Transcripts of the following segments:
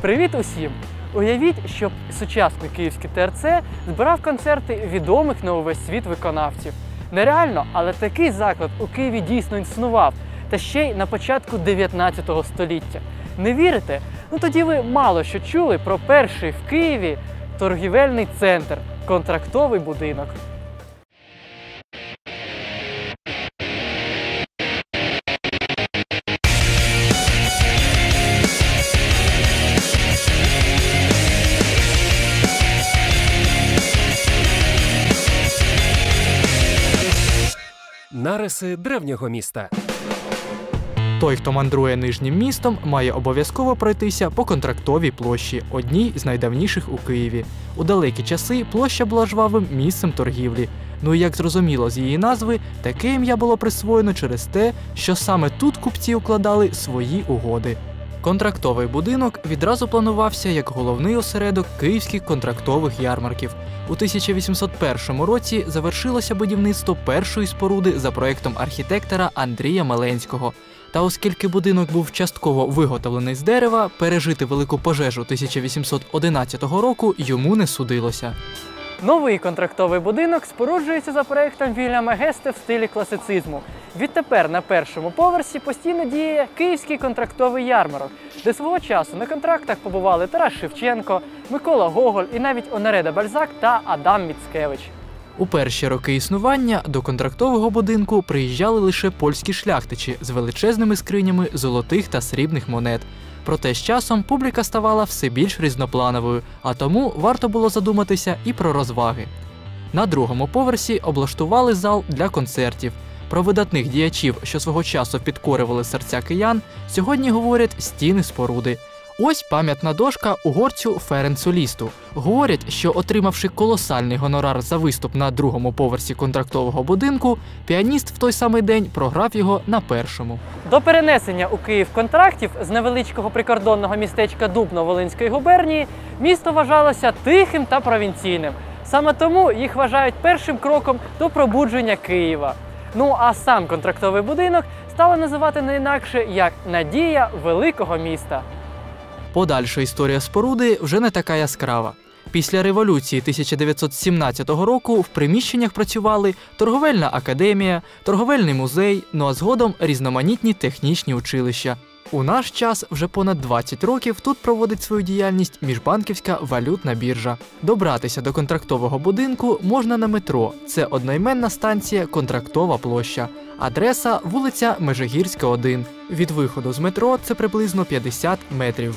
Привіт усім! Уявіть, щоб сучасний київський ТРЦ збирав концерти відомих на увесь світ виконавців. Нереально, але такий заклад у Києві дійсно існував, та ще й на початку 19 століття. Не вірите? Ну тоді ви мало що чули про перший в Києві торгівельний центр контрактовий будинок. Нариси древнього міста. Той, хто мандрує нижнім містом, має обов'язково пройтися по контрактовій площі, одній з найдавніших у Києві. У далекі часи площа була жвавим місцем торгівлі. Ну і як зрозуміло з її назви, таке ім'я було присвоєно через те, що саме тут купці укладали свої угоди. Контрактовий будинок відразу планувався як головний осередок київських контрактових ярмарків. У 1801 році завершилося будівництво першої споруди за проектом архітектора Андрія Меленського. Та оскільки будинок був частково виготовлений з дерева, пережити велику пожежу 1811 року йому не судилося. Новий контрактовий будинок споруджується за проектом Вільяма Гесте в стилі класицизму. Відтепер на першому поверсі постійно діє київський контрактовий ярмарок, де свого часу на контрактах побували Тарас Шевченко, Микола Гоголь і навіть Онереда Бальзак та Адам Міцкевич. У перші роки існування до контрактового будинку приїжджали лише польські шляхтичі з величезними скринями золотих та срібних монет. Проте з часом публіка ставала все більш різноплановою, а тому варто було задуматися і про розваги. На другому поверсі облаштували зал для концертів. Про видатних діячів, що свого часу підкорювали серця киян, сьогодні говорять стіни споруди. Ось пам'ятна дошка угорцю Ференцу Лісту. Говорять, що отримавши колосальний гонорар за виступ на другому поверсі контрактового будинку, піаніст в той самий день програв його на першому. До перенесення у Київ контрактів з невеличкого прикордонного містечка Дубно Волинської губернії місто вважалося тихим та провінційним. Саме тому їх вважають першим кроком до пробудження Києва. Ну а сам контрактовий будинок стали називати не інакше як надія великого міста. Подальша історія споруди вже не така яскрава. Після революції 1917 року в приміщеннях працювали торговельна академія, торговельний музей, ну а згодом різноманітні технічні училища. У наш час вже понад 20 років тут проводить свою діяльність міжбанківська валютна біржа. Добратися до контрактового будинку можна на метро. Це одноіменна станція Контрактова площа. Адреса вулиця Межигірська, 1. Від виходу з метро це приблизно 50 метрів.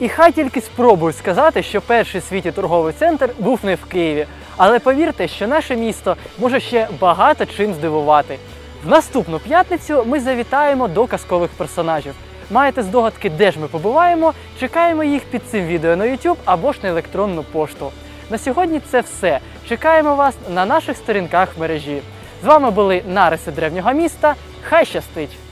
І хай тільки спробують сказати, що перший світі торговий центр був не в Києві. Але повірте, що наше місто може ще багато чим здивувати. В наступну п'ятницю ми завітаємо до казкових персонажів. Маєте здогадки, де ж ми побуваємо? Чекаємо їх під цим відео на YouTube або ж на електронну пошту. На сьогодні це все. Чекаємо вас на наших сторінках мережі. З вами були Нариси древнього міста. Хай щастить!